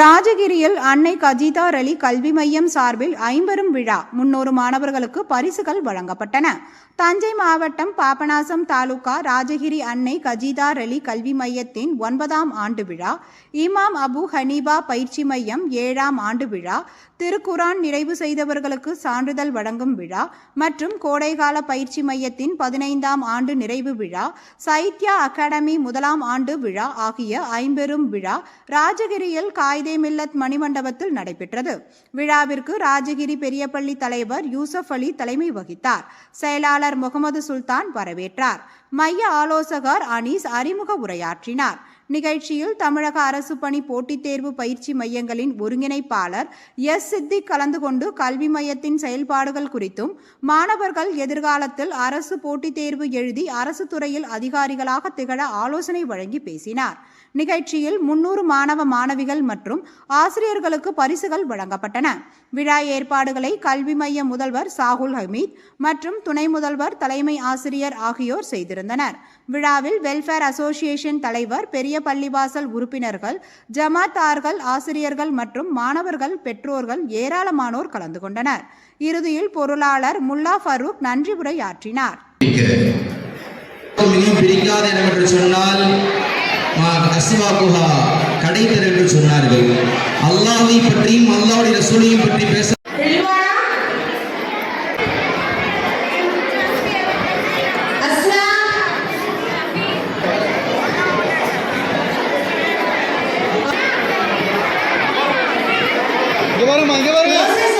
ராஜகிரியில் அன்னை கஜிதார் அலி கல்வி மையம் சார்பில் ஐம்பெரும் விழா. முன்னூறு மாணவர்களுக்கு பரிசுகள் வழங்கப்பட்டன. தஞ்சை மாவட்டம் பாபநாசம் தாலுகா ராஜகிரி அன்னை கஜிதார் அலி கல்வி மையத்தின் ஒன்பதாம் ஆண்டு விழா. இமாம் அபு ஹனீபா பயிற்சி மையம் ஏழாம் ஆண்டு விழா. திருக்குரான் நிறைவு செய்தவர்களுக்கு சான்றிதழ் வழங்கும் விழா. மற்றும் கோடைகால பயிற்சி மையத்தின் பதினைந்தாம் ஆண்டு நிறைவு விழா. சைத்யா அகாடமி முதலாம் ஆண்டு விழா ஆகிய ஐம்பெரும் விழா. ராஜகிரியில் காயிதே மில்லத் மணிமண்டபத்தில் நடைபெற்றது. விழாவிற்கு ராஜகிரி பெரியபள்ளி தலைவர் யூசப் அலி தலைமை வகித்தார். செயலாளர் முகமது சுல்தான் வரவேற்றார். மைய ஆலோசகர் அனீஸ் அறிமுக உரையாற்றினார். நிகழ்ச்சியில் தமிழக அரசு பணி போட்டித் தேர்வு பயிற்சி மையங்களின் ஒருங்கிணைப்பாளர் எஸ். சித்தி கலந்து கொண்டு கல்வி மையத்தின் செயல்பாடுகள் குறித்தும் மாணவர்கள் எதிர்காலத்தில் அரசு போட்டித் தேர்வு எழுதி அரசு துறையில் அதிகாரிகளாக திகழ ஆலோசனை வழங்கி பேசினார். நிகழ்ச்சியில் முன்னூறு மாணவ மாணவிகள் மற்றும் ஆசிரியர்களுக்கு பரிசுகள் வழங்கப்பட்டன. விழா ஏற்பாடுகளை கல்வி மைய முதல்வர் சாகுல் ஹமீத் மற்றும் துணை முதல்வர் தலைமை ஆசிரியர் ஆகியோர் செய்திருந்தனர். விழாவில் வெல்ஃபேர் அசோசியேஷன் தலைவர் பெரிய பள்ளிவாசல் உறுப்பினர்கள் ஜமாத்தார்கள் ஆசிரியர்கள் மற்றும் மாணவர்கள் பெற்றோர்கள் ஏராளமானோர் கலந்து கொண்டனர். இறுதியில் பொருளாளர் முல்லா ஃபரூக் நன்றி உரையாற்றினார் மிகவும் என்று சொன்னார்கள். அல்லாவை பற்றியும் அல்லாவுடைய ரசூலையும் பற்றி பேச വരും അങ്ങ് വരും